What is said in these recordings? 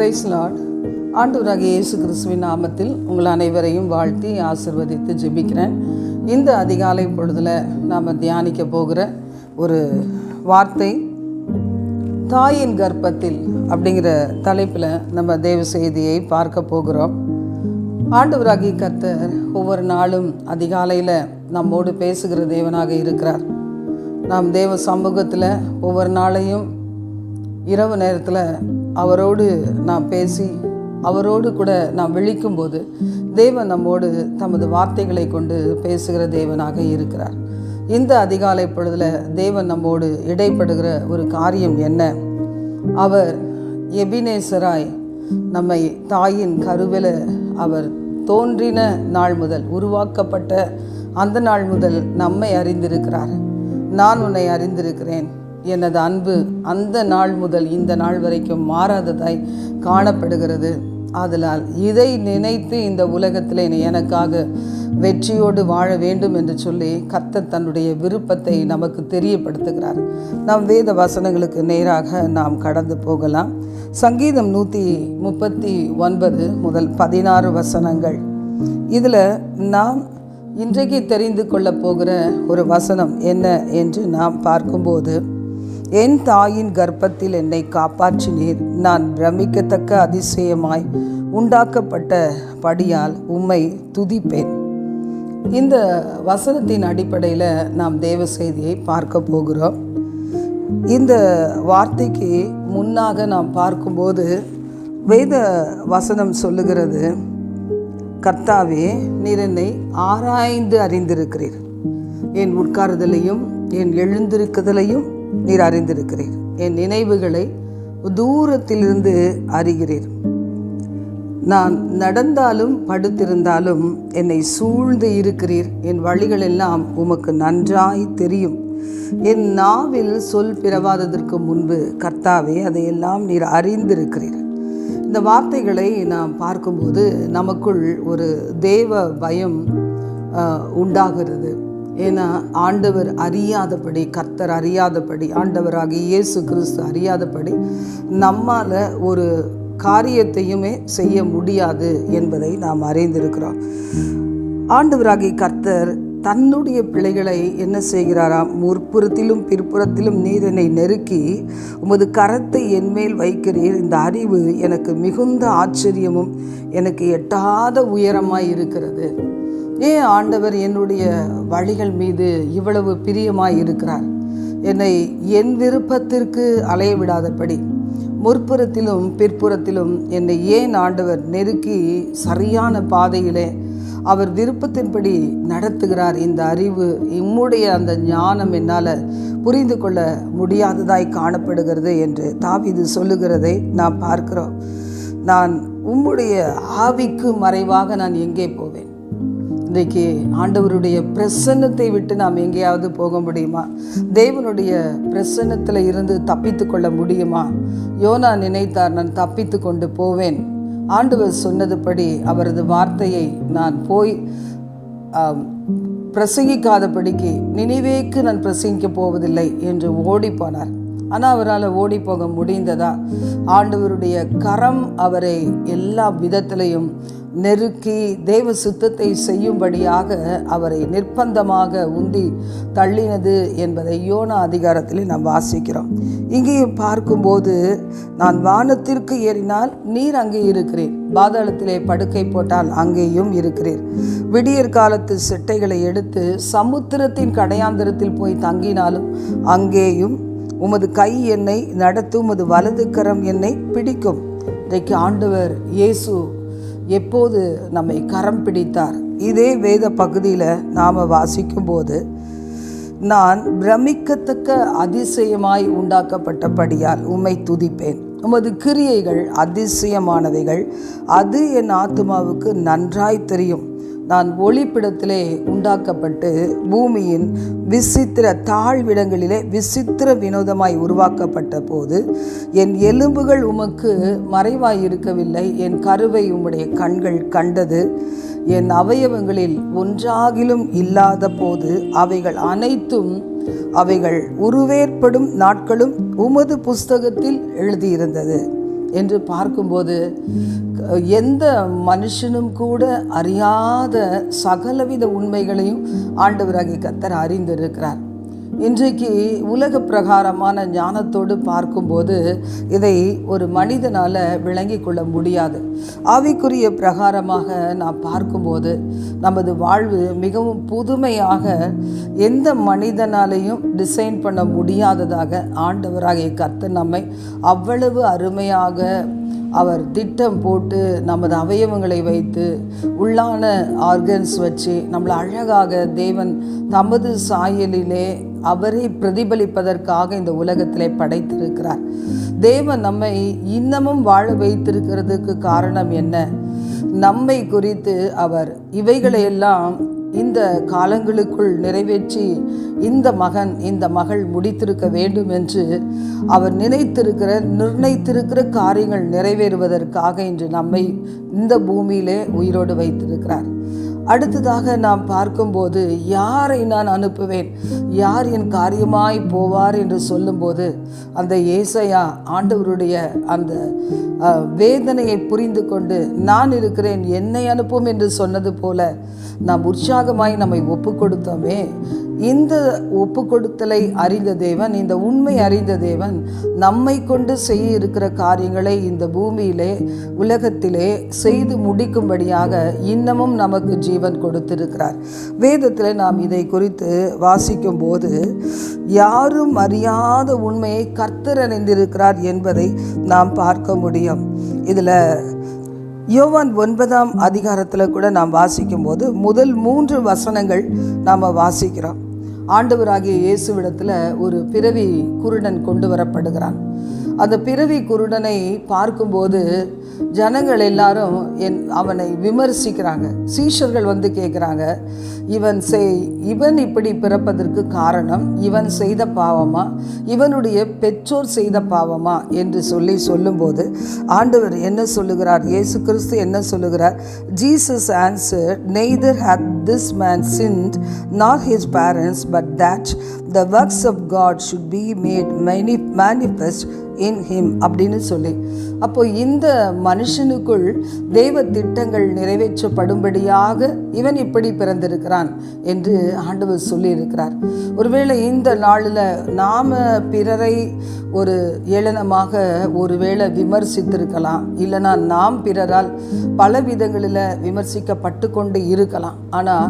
Price Lord ஆண்டவராக இயேசு கிறிஸ்துவின் நாமத்தில் உங்கள் அனைவரையும் வாழ்த்தி ஆசிர்வதித்து ஜெபிக்கிறேன். இந்த அதிகாலை பொழுதில் நாம் தியானிக்க போகிற ஒரு வார்த்தை தாயின் கர்ப்பத்தில் அப்படிங்கிற தலைப்பில் நம்ம தேவ செய்தியை பார்க்க போகிறோம். ஆண்டவராகி கர்த்தர் ஒவ்வொரு நாளும் அதிகாலையில் நம்மோடு பேசுகிற தேவனாக இருக்கிறார். நாம் தேவ சமூகத்தில் ஒவ்வொரு நாளையும் இரவு நேரத்தில் அவரோடு நான் பேசி அவரோடு கூட நாம் விழிக்கும்போது தேவன் நம்மோடு தமது வார்த்தைகளை கொண்டு பேசுகிற தேவனாக இருக்கிறார். இந்த அதிகாலை பொழுதில் தேவன் நம்மோடு இடைப்படுகிற ஒரு காரியம் என்ன? அவர் எபினேசராய் நம்மை தாயின் கருவில் அவர் தோன்றின நாள் முதல் உருவாக்கப்பட்ட அந்த நாள் முதல் நம்மை அறிந்திருக்கிறார். நான் உன்னை அறிந்திருக்கிறேன். எனது அன்பு அந்த நாள் முதல் இந்த நாள் வரைக்கும் மாறாததாய் காணப்படுகிறது. ஆதலால் இதை நினைத்து இந்த உலகத்தில் எனக்காக வெற்றியோடு வாழ வேண்டும் என்று சொல்லி கர்த்தர் தன்னுடைய விருப்பத்தை நமக்கு தெரியப்படுத்துகிறார். நாம் வேத வசனங்களுக்கு நேராக நாம் கடந்து போகலாம். சங்கீதம் நூற்றி முப்பத்தி ஒன்பது முதல் பதினாறு வசனங்கள். இதில் நாம் இன்றைக்கு தெரிந்து கொள்ளப் போகிற ஒரு வசனம் என்ன என்று நாம் பார்க்கும்போது என் தாயின் கர்ப்பத்தில் என்னை காப்பாற்றினீர். நான் பிரமிக்கத்தக்க அதிசயமாய் உண்டாக்கப்பட்ட படியால் உம்மை துதிப்பேன். இந்த வசனத்தின் அடிப்படையில் நாம் தேவ செய்தியை பார்க்க போகிறோம். இந்த வார்த்தைக்கு முன்னாக நாம் பார்க்கும்போது வேத வசனம் சொல்லுகிறது கர்த்தாவே நீர் என்னை ஆராய்ந்து அறிந்திருக்கிறீர். என் உட்காருதலையும் என் எழுந்திருக்குதலையும் நீர் அறிந்திருக்கிறீர். என் நினைவுகளை தூரத்திலிருந்து அறிகிறீர். நான் நடந்தாலும் படுத்திருந்தாலும் என்னை சூழ்ந்து இருக்கிறீர். என் வழிகளெல்லாம் உமக்கு நன்றாய் தெரியும். என் நாவில் சொல் பிறவாததற்கு முன்பு கர்த்தாவே அதையெல்லாம் நீர் அறிந்திருக்கிறீர். இந்த வார்த்தைகளை நாம் பார்க்கும்போது நமக்குள் ஒரு தேவ பயம் உண்டாகிறது. ஏன்னா ஆண்டவர் அறியாதபடி கர்த்தர் அறியாதபடி ஆண்டவராகி இயேசு கிறிஸ்து அறியாதபடி நம்மால் ஒரு காரியத்தையுமே செய்ய முடியாது என்பதை நாம் அறிந்திருக்கிறோம். ஆண்டவராகி கர்த்தர் தன்னுடைய பிள்ளைகளை என்ன செய்கிறாராம்? முற்புறத்திலும் பிற்புறத்திலும் நீர் என்னை நெருக்கி உமது கரத்தை என்மேல் வைக்கிறீர். இந்த அறிவு எனக்கு மிகுந்த ஆச்சரியமும் எனக்கு எட்டாத உயரமாய் இருக்கிறது. ஏன் ஆண்டவர் என்னுடைய வழிகள் மீது இவ்வளவு பிரியமாய் இருக்கிறார்? என்னை என் விருப்பத்திற்கு அலைய விடாதபடி முற்புறத்திலும் பிற்புறத்திலும் என்னை ஏன் ஆண்டவர் நெருக்கி சரியான பாதையிலே அவர் விருப்பத்தின்படி நடத்துகிறார் இந்த அறிவு இம்முடைய அந்த ஞானம் என்னால் புரிந்து கொள்ள முடியாததாய் காணப்படுகிறது என்று தாவிது சொல்லுகிறதை நாம் பார்க்கிறோம். நான் உம்முடைய ஆவிக்கு மறைவாக நான் எங்கே போவேன்? இன்றைக்கு ஆண்டவருடைய பிரசன்னத்தை விட்டு நாம் எங்கேயாவது போக முடியுமா? தேவனுடைய பிரசன்னத்தில் இருந்து தப்பித்து கொள்ள முடியுமா? யோனா நினைத்தார் நான் தப்பித்து கொண்டு போவேன். ஆண்டவர் சொன்னதுபடி அவரது வார்த்தையை நான் போய் பிரசங்கிக்காதபடிக்கு நினைவேக்கு நான் பிரசங்கிக்க போவதில்லை என்று ஓடிப்போனார் ஆனால் அவரால் ஓடி போக முடிந்ததா? ஆண்டவருடைய கரம் அவரை எல்லா விதத்திலையும் நெருக்கி தேவ சுத்தத்தை செய்யும்படியாக அவரை நிர்பந்தமாக உந்தி தள்ளினது என்பதை யோனா அதிகாரத்திலே நாம் வாசிக்கிறோம். இங்கேயும் பார்க்கும்போது நான் வானத்திற்கு ஏறினால் நீர் அங்கே இருக்கிறீர். பாதாளத்திலே படுக்கை போட்டால் அங்கேயும் இருக்கிறீர். விடியற் காலத்து சிட்டைகளை எடுத்து சமுத்திரத்தின் கடையாந்திரத்தில் போய் தங்கினாலும் அங்கேயும் உமது கை என்னை நடத்தும் உமது வலது கரம் என்னை பிடிக்கும். இன்றைக்கு ஆண்டவர் இயேசு எப்போது நம்மை கரம் பிடித்தார்? இதே வேத பகுதியில் நாம் வாசிக்கும்போது நான் பிரமிக்கத்தக்க அதிசயமாய் உண்டாக்கப்பட்டபடியால் உம்மை துதிப்பேன். உமது கிரியைகள் அதிசயமானவைகள். அது என் ஆத்மாவுக்கு நன்றாய் தெரியும். நான் ஒளிப்பிடத்திலே உண்டாக்கப்பட்டு பூமியின் விசித்திர தாழ்விடங்களிலே விசித்திர வினோதமாய் உருவாக்கப்பட்ட போது என் எலும்புகள் உமக்கு மறைவாய் இருக்கவில்லை என் கருவை உம்முடைய கண்கள் கண்டது. என் அவயவங்களில் ஒன்றாகிலும் இல்லாத போது அவைகள் அனைத்தும் அவைகள் உருவேற்படும் நாட்களும் உமது புஸ்தகத்தில் எழுதியிருந்தது. என்று பார்க்கும்போது எந்த மனுஷனும் கூட அறியாத சகலவித உண்மைகளையும் ஆண்டவராகி கத்தர் அறிந்திருக்கிறார். இன்றைக்கு உலக பிரகாரமான ஞானத்தோடு பார்க்கும்போது இதை ஒரு மனிதனால் விளங்கி கொள்ள முடியாது. ஆவிக்குரிய பிரகாரமாக நாம் பார்க்கும்போது நமது வாழ்வு மிகவும் புதுமையாக எந்த மனிதனாலையும் டிசைன் பண்ண முடியாததாக ஆண்டவராகிய கர்த்தர் நம்மை அவ்வளவு அருமையாக அவர் திட்டம் போட்டு நமது அவயவங்களை வைத்து உள்ளான ஆர்கன்ஸ் வச்சு நம்மளை அழகாக தேவன் தமது சாயலிலே அவரை பிரதிபலிப்பதற்காக இந்த உலகத்திலே படைத்திருக்கிறார். தேவன் நம்மை இன்னமும் வாழ வைத்திருக்கிறதுக்கு காரணம் என்ன? நம்மை குறித்து அவர் இவைகளையெல்லாம் இந்த காலங்களுக்குள் நிறைவேற்றி இந்த மகன் இந்த மகள் முடித்திருக்க வேண்டும் என்று அவர் நினைத்திருக்கிற நிர்ணயித்திருக்கிற காரியங்கள் நிறைவேறுவதற்காக இன்று நம்மை இந்த பூமியிலே உயிரோடு வைத்திருக்கிறார். அடுத்ததாக நாம் பார்க்கும்போது யாரை நான் அனுப்புவேன்? யார் என் காரியமாய் போவார் என்று சொல்லும்போது அந்த ஏசையா ஆண்டவருடைய அந்த வேதனையை புரிந்து கொண்டு நான் இருக்கிறேன் என்னை அனுப்பும் என்று சொன்னது போல நாம் உற்சாகமாய் நம்மை ஒப்பு கொடுத்தோமே இந்த ஒப்பு கொடுத்தலை அறிந்த தேவன் இந்த உண்மை அறிந்த தேவன் நம்மை கொண்டு செய்ய இருக்கிற காரியங்களை இந்த பூமியிலே உலகத்திலே செய்து முடிக்கும்படியாக இன்னமும் நமக்கு ஜீவன் கொடுத்திருக்கிறார். வேதத்தில் நாம் இதை குறித்து வாசிக்கும் போது யாரும் அறியாத உண்மையை கர்த்தர் அணிந்திருக்கிறார் என்பதை நாம் பார்க்க முடியும். இதில் யோவான் ஒன்பதாம் அதிகாரத்தில் கூட நாம் வாசிக்கும்போது முதல் மூன்று வசனங்கள் நாம் வாசிக்கிறோம். ஆண்டவராகிய இயேசுவிடத்தில் ஒரு பிறவி குருடன் கொண்டு வரப்படுகிறான். அந்த பிறவி குருடனை பார்க்கும்போது ஜனங்கள் எல்லாரும் என் அவனை விமர்சிக்கிறாங்க. சீஷர்கள் வந்து கேட்குறாங்க இவன் செய் இவன் இப்படி பிறப்பதற்கு காரணம் இவன் செய்த பாவமா இவனுடைய பெற்றோர் செய்த பாவமா? என்று சொல்லி சொல்லும்போது ஆண்டவர் என்ன சொல்லுகிறார்? இயேசு கிறிஸ்து என்ன சொல்லுகிறார்? Jesus answer neither hath this man sinned not his parents but that the works of God should be made many manifest in him அப்படின்னு சொல்லி. அப்போ இந்த மனுஷனுக்குள் தெய்வ திட்டங்கள் நிறைவேற்றப்படும்படியாக இவன் இப்படி பிறந்திருக்கிறான் என்று ஆண்டவர் சொல்லியிருக்கிறார். ஒருவேளை இந்த நாளில் நாம் பிறரை ஒரு ஏளனமாக ஒருவேளை விமர்சித்திருக்கலாம் இல்லைனா நாம் பிறரால் பல விதங்களில் விமர்சிக்கப்பட்டு கொண்டு இருக்கலாம். ஆனால்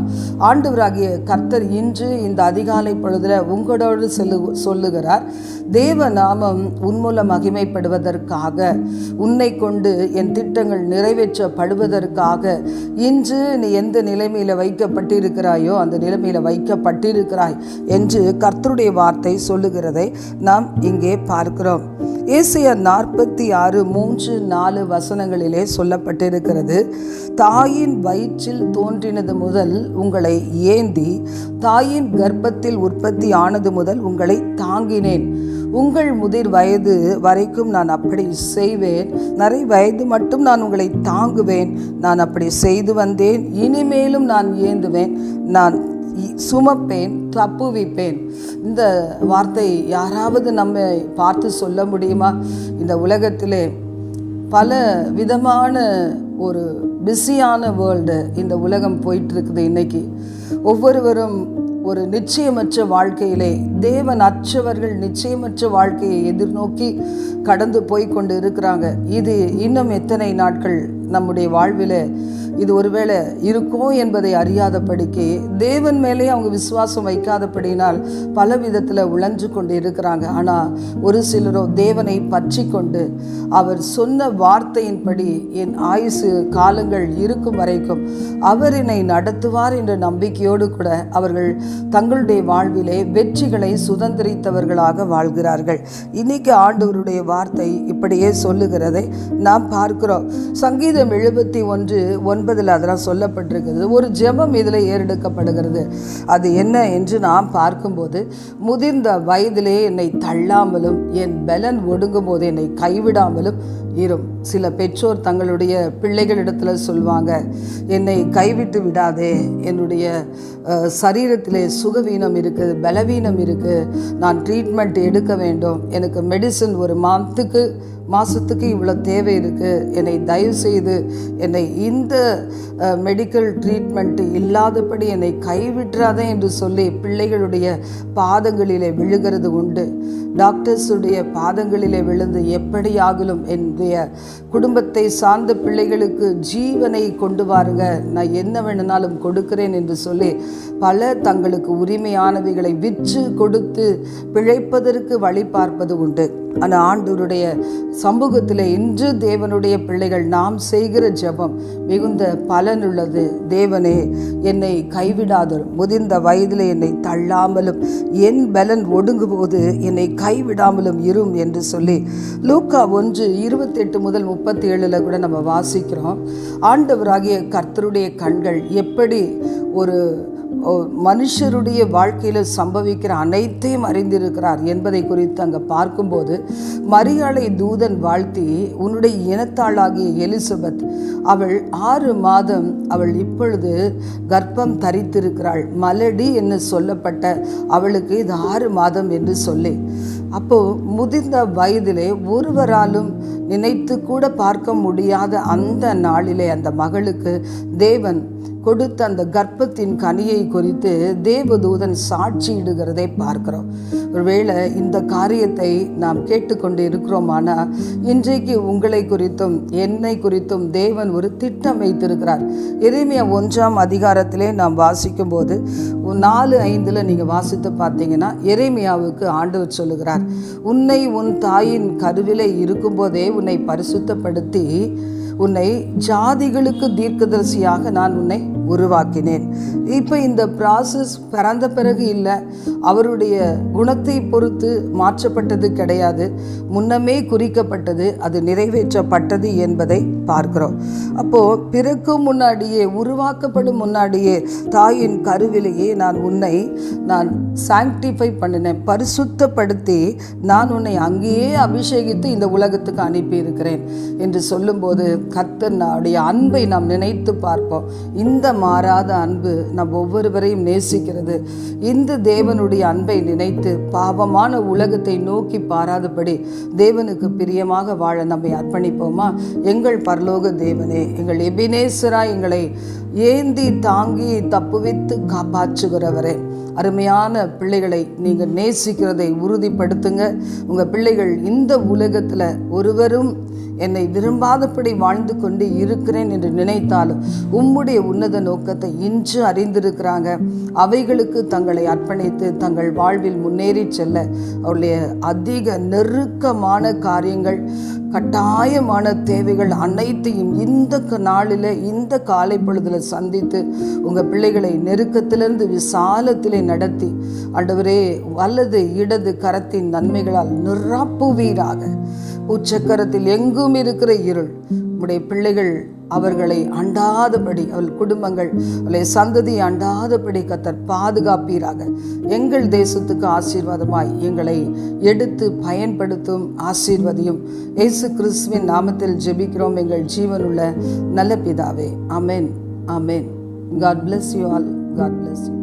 ஆண்டவராகிய கர்த்தர் இன்று இந்த அதிகாலை பொழுதில் உங்களோடு செல்லு சொல்லுகிறார் தேவ நாமம் உன்மூலம் மகிமைப்படுவதற்காக உன்னை கொண்டு என் திட்டங்கள் நிறைவேற்றப்படுவதற்காக இன்று நீ எந்த நிலைமையில் வைக்கப்பட்டிருக்கிறாயோ அந்த நிலைமையில் வைக்கப்பட்டிருக்கிறாய் என்று கர்த்தருடைய வார்த்தை சொல்லுகிறதை நாம் இங்கே பார்க்கிறோம். ஏசியா நாற்பத்தி ஆறு மூன்று நாலு வசனங்களிலே சொல்லப்பட்டிருக்கிறது தாயின் வயிற்றில் தோன்றினது முதல் உங்களை ஏந்தி தாயின் கர்ப்பத்தில் உற்பத்தி ஆனது முதல் உங்களை தாங்கினேன். உங்கள் முதிர் வயது வரைக்கும் நான் அப்படி செய்வேன். நிறை வயது மட்டும் நான் உங்களை தாங்குவேன். நான் அப்படி செய்து வந்தேன். இனிமேலும் நான் ஏந்துவேன். நான் இ- சுமப்பேன் தப்புவிப்பேன். இந்த வார்த்தை யாராவது நம்ம பார்த்து சொல்ல முடியுமா? இந்த உலகத்திலே பல விதமான ஒரு பிஸியான வேர்ல்டு இந்த உலகம் போயிட்டு இருக்குது இன்னைக்கு. ஒவ்வொருவரும் ஒரு நிச்சயமற்ற வாழ்க்கையிலே தேவன் அற்றவர்கள் நிச்சயமற்ற வாழ்க்கையை எதிர்நோக்கி கடந்து போய் கொண்டு இருக்கிறாங்க. இது இன்னும் எத்தனை நாட்கள் நம்முடைய வாழ்வில் இது ஒருவேளை இருக்கோ என்பதை அறியாதபடிக்கு தேவன் மேலே அவங்க விசுவாசம் வைக்காதபடினால் பல விதத்தில் உழஞ்சு கொண்டு இருக்கிறாங்க. ஆனால் ஒரு சிலரோ தேவனை பற்றி கொண்டு அவர் சொன்ன வார்த்தையின்படி என் ஆயுசு காலங்கள் இருக்கும் வரைக்கும் அவர் என்னை நடத்துவார் என்ற நம்பிக்கையோடு கூட அவர்கள் தங்களுடைய வாழ்விலே வெற்றிகளை சுதந்திரித்தவர்களாக வாழ்கிறார்கள். இன்னைக்கு ஆண்டவருடைய வார்த்தை இப்படியே சொல்லுகிறதை நாம் பார்க்கிறோம். சங்கீதம் எழுபத்தி ஒன்று என்பதில் அதெல்லாம் சொல்லப்பட்டிருக்கிறது. ஒரு ஜெபம் இதில் ஏறெடுக்கப்படுகிறது. அது என்ன என்று நாம் பார்க்கும்போது முதிர்ந்த வயதிலே என்னை தள்ளாமலும் என் பலன் ஒடுங்கும் போது என்னை கைவிடாமலும் இரும். சில பெற்றோர் தங்களுடைய பிள்ளைகளிடத்தில் சொல்வாங்க என்னை கைவிட்டு விடாதே. என்னுடைய சரீரத்திலே சுகவீனம் இருக்குது பலவீனம் இருக்குது நான் ட்ரீட்மெண்ட் எடுக்க வேண்டும். எனக்கு மெடிசன் ஒரு மாதத்துக்கு மாதத்துக்கு இவ்வளோ தேவை இருக்குது என்னை தயவு செய்து என்னை இந்த மெடிக்கல் ட்ரீட்மெண்ட்டு இல்லாதபடி என்னை கைவிட்டுறாதே என்று சொல்லி பிள்ளைகளுடைய பாதங்களிலே விழுகிறது உண்டு. டாக்டர்ஸுடைய பாதங்களிலே விழுந்து எப்படியாகலும் என்னுடைய குடும்பத்தை சார்ந்த பிள்ளைகளுக்கு ஜீவனை கொண்டு வாருங்க. நான் என்ன வேணுனாலும் கொடுக்கிறேன் என்று சொல்லி பல தங்களுக்கு உரிமையானவைகளை விற்று கொடுத்து பிழைப்பதற்கு வழி பார்ப்பது உண்டு. அந்த ஆண்டவருடைய சமூகத்தில் இன்று தேவனுடைய பிள்ளைகள் நாம் செய்கிற ஜெபம் மிகுந்த பலனுள்ளது தேவனே என்னை கைவிடாதரும் முதிர்ந்த வயதில் என்னை தள்ளாமலும் என் பலன் ஒடுங்கும்போது என்னை கைவிடாமலும் இரும் என்று சொல்லி லூக்கா ஒன்று இருபத்தெட்டு முதல் முப்பத்தி ஏழில் கூட நம்ம வாசிக்கிறோம். ஆண்டவராகிய கர்த்தருடைய கண்கள் எப்படி ஒரு மனுஷருடைய வாழ்க்கையில் சம்பவிக்கிற அனைத்தையும் அறிந்திருக்கிறார் என்பதை குறித்து அங்கே பார்க்கும்போது மரியாளை தூதன் வாழ்த்தி உன்னுடைய இனத்தாளாகிய எலிசபெத் அவள் ஆறு மாதம் அவள் இப்பொழுது கர்ப்பம் தரித்திருக்கிறாள். மலடி என்று சொல்லப்பட்ட அவளுக்கு இது ஆறு மாதம் என்று சொல்லி. அப்போ முதிர்ந்த வயதிலே ஒருவராலும் நினைத்து கூட பார்க்க முடியாத அந்த நாளிலே அந்த மகளுக்கு தேவன் கொடுத்த அந்த கர்ப்பத்தின் கனியை குறித்து தேவதூதன் சாட்சியிடுகிறதை பார்க்கிறோம். ஒருவேளை இந்த காரியத்தை நாம் கேட்டுக்கொண்டு இருக்கிறோமானா இன்றைக்கு உங்களை குறித்தும் என்னை குறித்தும் தேவன் ஒரு திட்டம் வைத்திருக்கிறார். எரேமியா ஒன்றாம் அதிகாரத்திலே நாம் வாசிக்கும்போது நாலு ஐந்தில் நீங்கள் வாசித்து பார்த்தீங்கன்னா எரேமியாவுக்கு ஆண்டவர் சொல்லுகிறார் உன்னை உன் தாயின் கருவிலே இருக்கும்போதே உன்னை பரிசுத்தப்படுத்தி உன்னை ஜாதிகளுக்கு தீர்க்கதரிசியாக நான் உன்னை உருவாக்கினேன். இப்போ இந்த ப்ராசஸ் பிறந்த பிறகு இல்லை. அவருடைய குணத்தை பொறுத்து மாற்றப்பட்டது கிடையாது. முன்னமே குறிக்கப்பட்டது அது நிறைவேற்றப்பட்டது என்பதை பார்க்கிறோம். அப்போது பிறக்கும் முன்னாடியே உருவாக்கப்படும் முன்னாடியே தாயின் கருவிலேயே நான் உன்னை நான் சாங்டிஃபை பண்ணினேன். பரிசுத்தப்படுத்தி நான் உன்னை அங்கேயே அபிஷேகித்து இந்த உலகத்துக்கு அனுப்பியிருக்கிறேன் என்று சொல்லும்போது கத்தனுடைய அன்பை நாம் நினைத்து பார்ப்போம். இந்த மாறாத அன்பு நம் ஒவ்வொருவரையும் நேசிக்கிறது. இந்த தேவனுடைய அன்பை நினைத்து பாவமான உலகத்தை நோக்கி பாராதபடி தேவனுக்கு பிரியமாக வாழ நம்மை அர்ப்பணிப்போமா? எங்கள் பரலோக தேவனே எங்கள் எபினேசரா எங்களை ஏந்தி தாங்கி தப்புவித்து காப்பாற்றுகிறவரே. அருமையான பிள்ளைகளை நீங்கள் நேசிக்கிறதை உறுதிப்படுத்துங்க. உங்கள் பிள்ளைகள் இந்த உலகத்தில் ஒருவரும் என்னை விரும்பாதபடி வாழ்ந்து கொண்டு இருக்கிறேன் என்று நினைத்தாலும் உம்முடைய உன்னத நோக்கத்தை இன்று அறிந்திருக்கிறாங்க. அவைகளுக்கு தங்களை அர்ப்பணித்து தங்கள் வாழ்வில் முன்னேறி செல்ல அவருடைய அதிக நெருக்கமான காரியங்கள் கட்டாயமான தேவைகள் அனைத்தையும் இந்த க- நாளில் இந்த காலை பொழுதில் சந்தித்து உங்கள் பிள்ளைகளை நெருக்கத்திலிருந்து விசாலத்திலே நடத்தி ஆண்டவரே வலது இடது கரத்தின் நன்மைகளால் நிரப்புவீராக. உச்சக்கரத்தில் எங்கும் இருக்கிற இருள் உடைய பிள்ளைகள் அவர்களை அண்டாதபடி அவள் குடும்பங்கள் அவளை சந்ததி அண்டாதபடி கத்தர் பாதுகாப்பீராக. எங்கள் தேசத்துக்கு ஆசீர்வாதமாய் எங்களை எடுத்து பயன்படுத்தும் ஆசீர்வதியும் இயேசு கிறிஸ்துவின் நாமத்தில் ஜெபிக்கிறோம். எங்கள் ஜீவனுள்ள நல்ல பிதாவே. Amen amen God bless you all God bless you